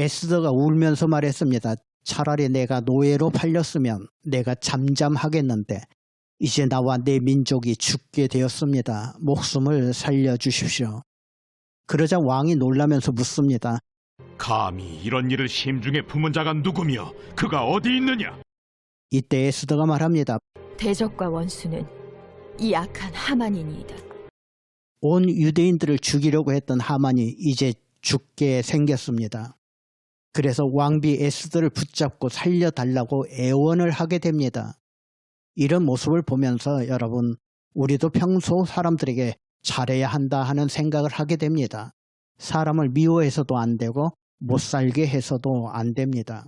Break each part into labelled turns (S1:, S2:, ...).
S1: 에스더가 울면서 말했습니다. 차라리 내가 노예로 팔렸으면 내가 잠잠하겠는데 이제 나와 내 민족이 죽게 되었습니다. 목숨을 살려주십시오. 그러자 왕이 놀라면서 묻습니다.
S2: 감히 이런 일을 심중에 품은 자가 누구며 그가 어디 있느냐?
S1: 이때 에스더가 말합니다.
S3: 대적과 원수는 이 악한 하만이니이다.
S1: 온 유대인들을 죽이려고 했던 하만이 이제 죽게 생겼습니다. 그래서 왕비 에스더를 붙잡고 살려달라고 애원을 하게 됩니다. 이런 모습을 보면서 여러분, 우리도 평소 사람들에게 잘해야 한다 하는 생각을 하게 됩니다. 사람을 미워해서도 안 되고 못 살게 해서도 안 됩니다.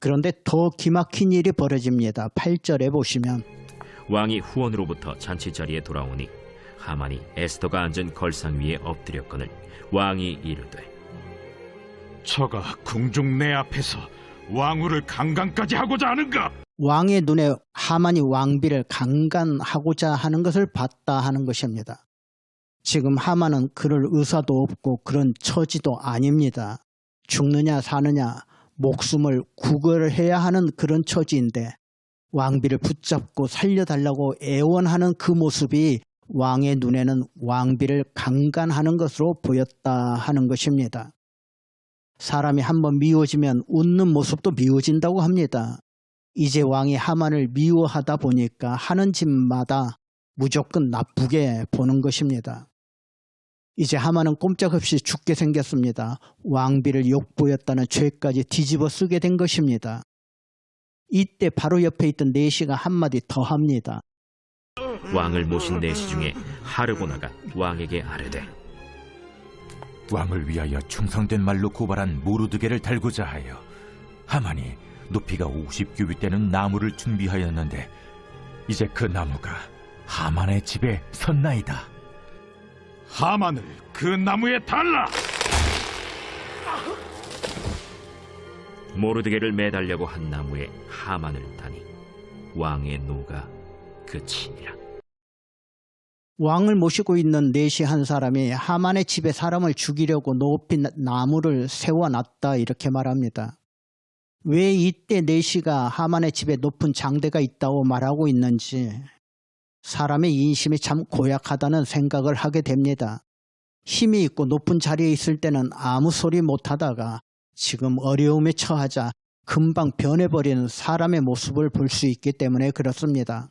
S1: 그런데 더 기막힌 일이 벌어집니다. 8절에 보시면
S4: 왕이 후원으로부터 잔치 자리에 돌아오니 하만이 에스더가 앉은 걸상 위에 엎드렸거늘 왕이 이르되
S2: 저가 궁중 내 앞에서 왕후를 강간까지 하고자 하는가?
S1: 왕의 눈에 하만이 왕비를 강간하고자 하는 것을 봤다 하는 것입니다. 지금 하만은 그럴 의사도 없고 그런 처지도 아닙니다. 죽느냐 사느냐 목숨을 구걸해야 하는 그런 처지인데 왕비를 붙잡고 살려달라고 애원하는 그 모습이 왕의 눈에는 왕비를 강간하는 것으로 보였다 하는 것입니다. 사람이 한번 미워지면 웃는 모습도 미워진다고 합니다. 이제 왕이 하만을 미워하다 보니까 하는 짓마다 무조건 나쁘게 보는 것입니다. 이제 하만은 꼼짝없이 죽게 생겼습니다. 왕비를 욕보였다는 죄까지 뒤집어 쓰게 된 것입니다. 이때 바로 옆에 있던 네시가 한마디 더 합니다.
S4: 왕을 모신 내시 중에 하르보나가 왕에게 아뢰되
S5: 왕을 위하여 충성된 말로 고발한 모르드게를 달고자 하여 하만이 높이가 50규빗 되는 나무를 준비하였는데 이제 그 나무가 하만의 집에 섰나이다.
S2: 하만을 그 나무에 달라!
S4: 모르드게를 매달려고 한 나무에 하만을 다니 왕의 노가 그치니라
S1: 왕을 모시고 있는 네시 한 사람이 하만의 집에 사람을 죽이려고 높이 나무를 세워놨다 이렇게 말합니다. 왜 이때 네시가 하만의 집에 높은 장대가 있다고 말하고 있는지 사람의 인심이 참 고약하다는 생각을 하게 됩니다. 힘이 있고 높은 자리에 있을 때는 아무 소리 못하다가 지금 어려움에 처하자 금방 변해버리는 사람의 모습을 볼 수 있기 때문에 그렇습니다.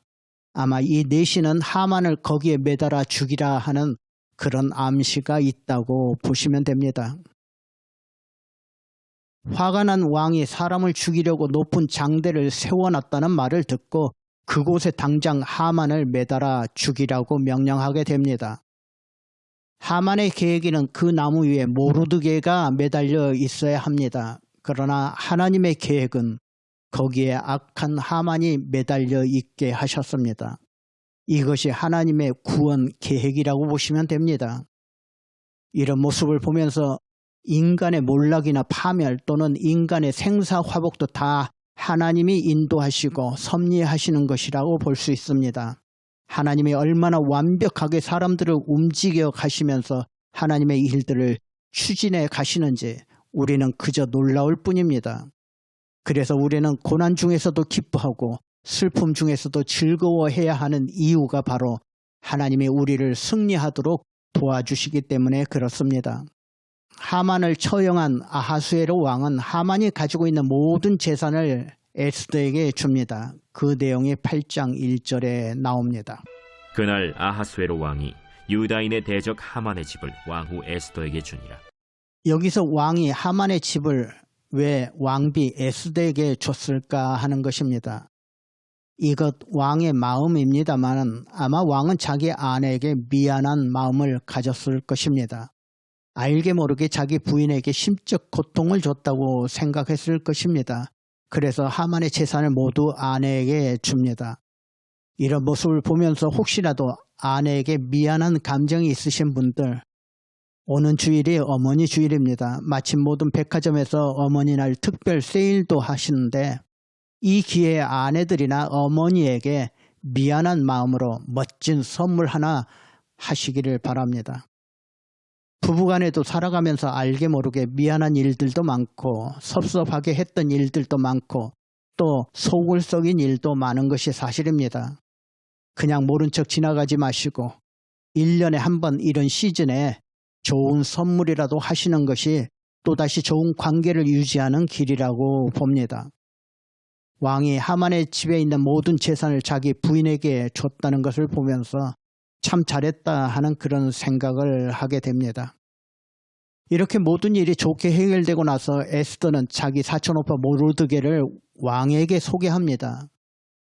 S1: 아마 이 내시는 하만을 거기에 매달아 죽이라 하는 그런 암시가 있다고 보시면 됩니다. 화가 난 왕이 사람을 죽이려고 높은 장대를 세워놨다는 말을 듣고 그곳에 당장 하만을 매달아 죽이라고 명령하게 됩니다. 하만의 계획에는 그 나무 위에 모르드게가 매달려 있어야 합니다. 그러나 하나님의 계획은 거기에 악한 하만이 매달려 있게 하셨습니다. 이것이 하나님의 구원 계획이라고 보시면 됩니다. 이런 모습을 보면서 인간의 몰락이나 파멸 또는 인간의 생사화복도 다 하나님이 인도하시고 섭리하시는 것이라고 볼 수 있습니다. 하나님이 얼마나 완벽하게 사람들을 움직여 가시면서 하나님의 일들을 추진해 가시는지 우리는 그저 놀라울 뿐입니다. 그래서 우리는 고난 중에서도 기뻐하고 슬픔 중에서도 즐거워해야 하는 이유가 바로 하나님이 우리를 승리하도록 도와주시기 때문에 그렇습니다. 하만을 처형한 아하수에로 왕은 하만이 가지고 있는 모든 재산을 에스더에게 줍니다. 그 내용이 8장 1절에 나옵니다.
S4: 그날 아하수에로 왕이 유다인의 대적 하만의 집을 왕후 에스더에게 주니라
S1: 여기서 왕이 하만의 집을 왜 왕비 에스더에게 줬을까 하는 것입니다. 이것 왕의 마음입니다만 아마 왕은 자기 아내에게 미안한 마음을 가졌을 것입니다. 알게 모르게 자기 부인에게 심적 고통을 줬다고 생각했을 것입니다. 그래서 하만의 재산을 모두 아내에게 줍니다. 이런 모습을 보면서 혹시라도 아내에게 미안한 감정이 있으신 분들 오는 주일이 어머니 주일입니다. 마침 모든 백화점에서 어머니 날 특별 세일도 하시는데 이 기회에 아내들이나 어머니에게 미안한 마음으로 멋진 선물 하나 하시기를 바랍니다. 부부간에도 살아가면서 알게 모르게 미안한 일들도 많고 섭섭하게 했던 일들도 많고 또 속을 썩인 일도 많은 것이 사실입니다. 그냥 모른 척 지나가지 마시고 1년에 한 번 이런 시즌에 좋은 선물이라도 하시는 것이 또다시 좋은 관계를 유지하는 길이라고 봅니다. 왕이 하만의 집에 있는 모든 재산을 자기 부인에게 줬다는 것을 보면서 참 잘했다 하는 그런 생각을 하게 됩니다. 이렇게 모든 일이 좋게 해결되고 나서 에스더는 자기 사촌 오빠 모르드게를 왕에게 소개합니다.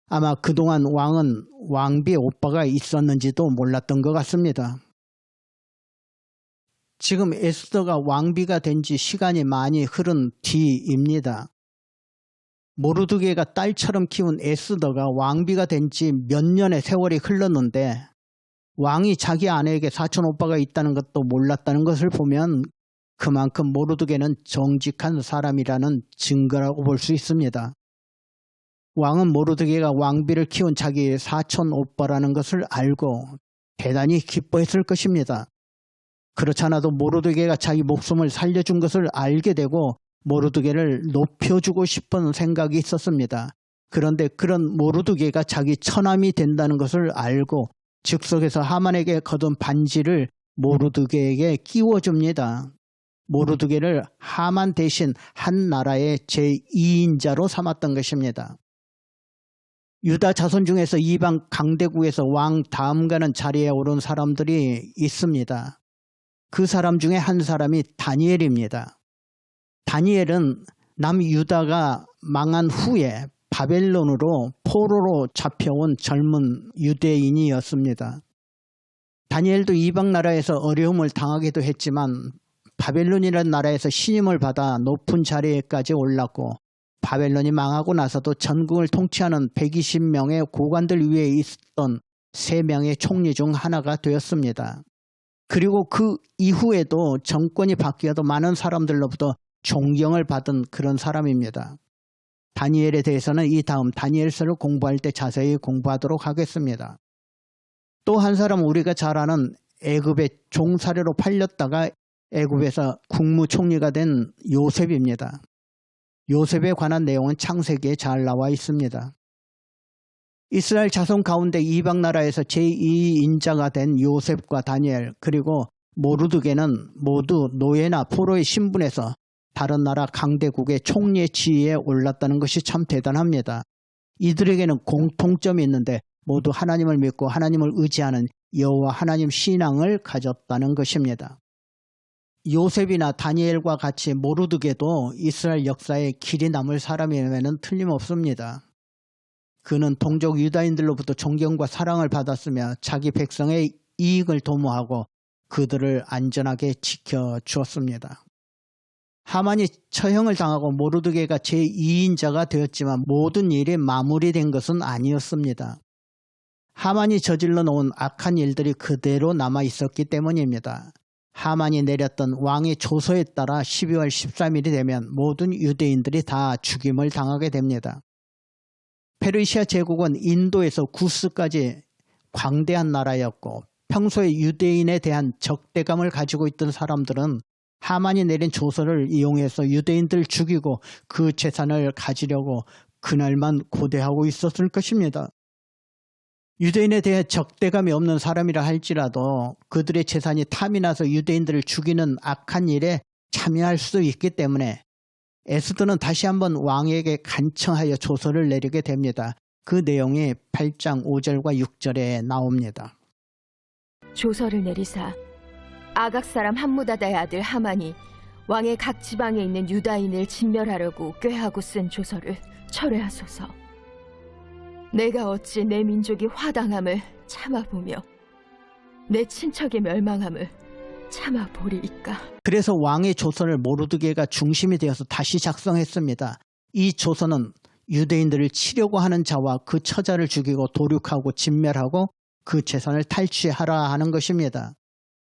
S1: 아마 그동안 왕은 왕비의 오빠가 있었는지도 몰랐던 것 같습니다. 지금 에스더가 왕비가 된 지 시간이 많이 흐른 뒤입니다. 모르드게가 딸처럼 키운 에스더가 왕비가 된 지 몇 년의 세월이 흘렀는데 왕이 자기 아내에게 사촌 오빠가 있다는 것도 몰랐다는 것을 보면 그만큼 모르드게는 정직한 사람이라는 증거라고 볼 수 있습니다. 왕은 모르드게가 왕비를 키운 자기 사촌 오빠라는 것을 알고 대단히 기뻐했을 것입니다. 그렇잖아도 모르드게가 자기 목숨을 살려준 것을 알게 되고 모르드게를 높여주고 싶은 생각이 있었습니다. 그런데 그런 모르드게가 자기 처남이 된다는 것을 알고 즉석에서 하만에게 거둔 반지를 모르드게에게 끼워줍니다. 모르드게를 하만 대신 한 나라의 제2인자로 삼았던 것입니다. 유다 자손 중에서 이방 강대국에서 왕 다음 가는 자리에 오른 사람들이 있습니다. 그 사람 중에 한 사람이 다니엘입니다. 다니엘은 남유다가 망한 후에 바벨론으로 포로로 잡혀온 젊은 유대인이었습니다. 다니엘도 이방 나라에서 어려움을 당하기도 했지만 바벨론이라는 나라에서 신임을 받아 높은 자리에까지 올랐고 바벨론이 망하고 나서도 전국을 통치하는 120명의 고관들 위에 있었던 3명의 총리 중 하나가 되었습니다. 그리고 그 이후에도 정권이 바뀌어도 많은 사람들로부터 존경을 받은 그런 사람입니다. 다니엘에 대해서는 이 다음 다니엘서를 공부할 때 자세히 공부하도록 하겠습니다. 또 한 사람은 우리가 잘 아는 애굽의 종사료로 팔렸다가 애굽에서 국무총리가 된 요셉입니다. 요셉에 관한 내용은 창세기에 잘 나와 있습니다. 이스라엘 자손 가운데 이방 나라에서 제2인자가 된 요셉과 다니엘 그리고 모르드게는 모두 노예나 포로의 신분에서 다른 나라 강대국의 총리의 지위에 올랐다는 것이 참 대단합니다. 이들에게는 공통점이 있는데 모두 하나님을 믿고 하나님을 의지하는 여호와 하나님 신앙을 가졌다는 것입니다. 요셉이나 다니엘과 같이 모르드게도 이스라엘 역사에 길이 남을 사람이면 틀림없습니다. 그는 동족 유다인들로부터 존경과 사랑을 받았으며 자기 백성의 이익을 도모하고 그들을 안전하게 지켜주었습니다. 하만이 처형을 당하고 모르드게가 제2인자가 되었지만 모든 일이 마무리된 것은 아니었습니다. 하만이 저질러 놓은 악한 일들이 그대로 남아 있었기 때문입니다. 하만이 내렸던 왕의 조서에 따라 12월 13일이 되면 모든 유대인들이 다 죽임을 당하게 됩니다. 페르시아 제국은 인도에서 구스까지 광대한 나라였고 평소에 유대인에 대한 적대감을 가지고 있던 사람들은 하만이 내린 조서를 이용해서 유대인들 죽이고 그 재산을 가지려고 그날만 고대하고 있었을 것입니다. 유대인에 대해 적대감이 없는 사람이라 할지라도 그들의 재산이 탐이 나서 유대인들을 죽이는 악한 일에 참여할 수도 있기 때문에 에스더는 다시 한번 왕에게 간청하여 조서를 내리게 됩니다. 그 내용이 8장 5절과 6절에 나옵니다.
S3: 조서를 내리사 아각 사람 함무다다의 아들 하만이 왕의 각 지방에 있는 유다인을 진멸하려고 꾀하고 쓴 조서를 철회하소서. 내가 어찌 내 민족이 화당함을 참아보며 내 친척의 멸망함을 참아보리이까.
S1: 그래서 왕의 조선을 모르드게가 중심이 되어서 다시 작성했습니다. 이 조선은 유대인들을 치려고 하는 자와 그 처자를 죽이고 도륙하고 진멸하고 그 재산을 탈취하라 하는 것입니다.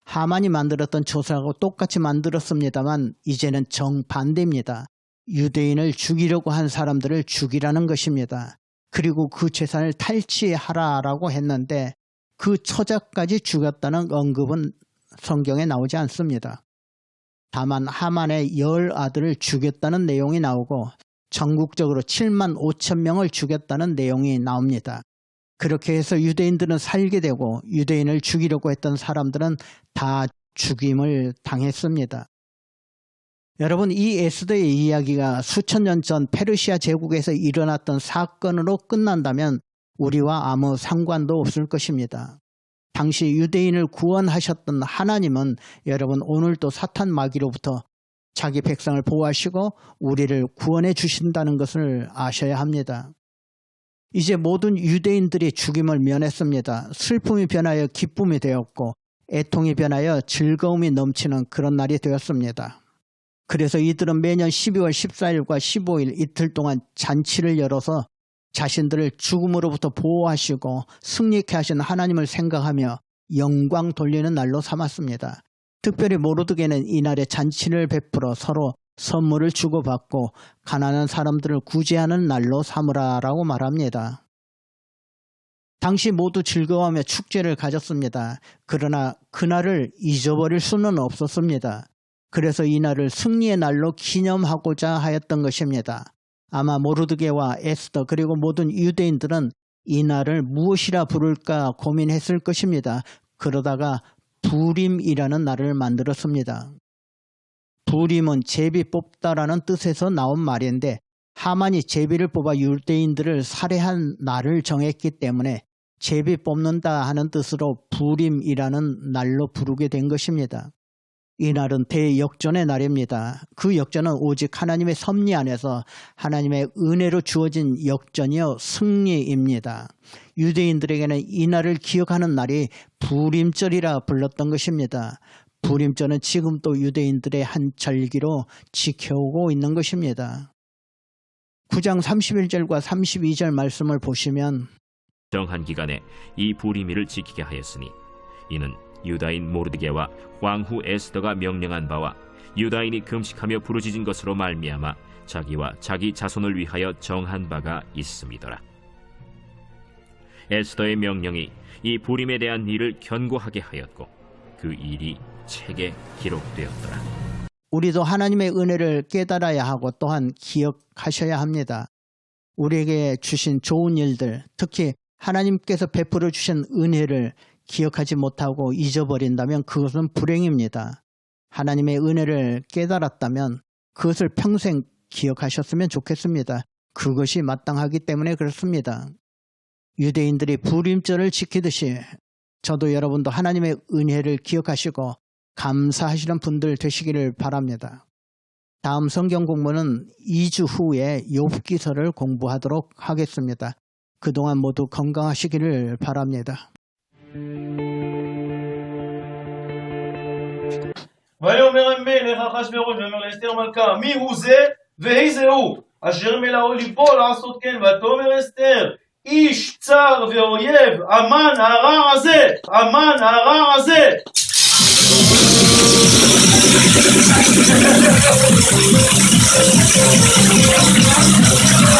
S1: 하만이 만들었던 조선하고 똑같이 만들었습니다만 이제는 정반대입니다. 유대인을 죽이려고 한 사람들을 죽이라는 것입니다. 그리고 그 재산을 탈취하라라고 했는데 그 처자까지 죽였다는 언급은 성경에 나오지 않습니다. 다만 하만의 열 아들을 죽였다는 내용이 나오고 전국적으로 7만 5천 명을 죽였다는 내용이 나옵니다. 그렇게 해서 유대인들은 살게 되고 유대인을 죽이려고 했던 사람들은 다 죽임을 당했습니다. 여러분 이 에스더의 이야기가 수천 년 전 페르시아 제국에서 일어났던 사건으로 끝난다면 우리와 아무 상관도 없을 것입니다. 당시 유대인을 구원하셨던 하나님은 여러분 오늘도 사탄 마귀로부터 자기 백성을 보호하시고 우리를 구원해 주신다는 것을 아셔야 합니다. 이제 모든 유대인들이 죽임을 면했습니다. 슬픔이 변하여 기쁨이 되었고 애통이 변하여 즐거움이 넘치는 그런 날이 되었습니다. 그래서 이들은 매년 12월 14일과 15일 이틀 동안 잔치를 열어서 자신들을 죽음으로부터 보호하시고 승리케 하신 하나님을 생각하며 영광 돌리는 날로 삼았습니다. 특별히 모르드게는 이날에 잔치를 베풀어 서로 선물을 주고받고 가난한 사람들을 구제하는 날로 삼으라라고 말합니다. 당시 모두 즐거워하며 축제를 가졌습니다. 그러나 그날을 잊어버릴 수는 없었습니다. 그래서 이날을 승리의 날로 기념하고자 하였던 것입니다. 아마 모르드게와 에스더 그리고 모든 유대인들은 이 날을 무엇이라 부를까 고민했을 것입니다. 그러다가 부림이라는 날을 만들었습니다. 부림은 제비 뽑다라는 뜻에서 나온 말인데 하만이 제비를 뽑아 유대인들을 살해한 날을 정했기 때문에 제비 뽑는다 하는 뜻으로 부림이라는 날로 부르게 된 것입니다. 이 날은 대역전의 날입니다. 그 역전은 오직 하나님의 섭리 안에서 하나님의 은혜로 주어진 역전이요 승리입니다. 유대인들에게는 이 날을 기억하는 날이 부림절이라 불렀던 것입니다. 부림절은 지금 또 유대인들의 한 절기로 지켜오고 있는 것입니다. 9장 31절과 32절 말씀을 보시면
S4: 정한 기간에 이 부리미를 지키게 하였으니 이는 유다인 모르드게와 왕후 에스더가 명령한 바와 유다인이 금식하며 부르짖은 것으로 말미암아 자기와 자기 자손을 위하여 정한 바가 있음이더라. 에스더의 명령이 이 부림에 대한 일을 견고하게 하였고 그 일이 책에 기록되었더라.
S1: 우리도 하나님의 은혜를 깨달아야 하고 또한 기억하셔야 합니다. 우리에게 주신 좋은 일들, 특히 하나님께서 베풀어 주신 은혜를 기억하지 못하고 잊어버린다면 그것은 불행입니다. 하나님의 은혜를 깨달았다면 그것을 평생 기억하셨으면 좋겠습니다. 그것이 마땅하기 때문에 그렇습니다. 유대인들이 불임절을 지키듯이 저도 여러분도 하나님의 은혜를 기억하시고 감사하시는 분들 되시기를 바랍니다. 다음 성경 공부는 2주 후에 욥기서를 공부하도록 하겠습니다. 그동안 모두 건강하시기를 바랍니다.
S6: ויאמר המלך אחשורוש ויאמר לאסתר מלכה מי הוא זה והי זה הוא אשר מלאו ליבו לעשות כן ותאמר אסתר איש צר ואויב המן הרע הזה המן הרע הזה Thank you.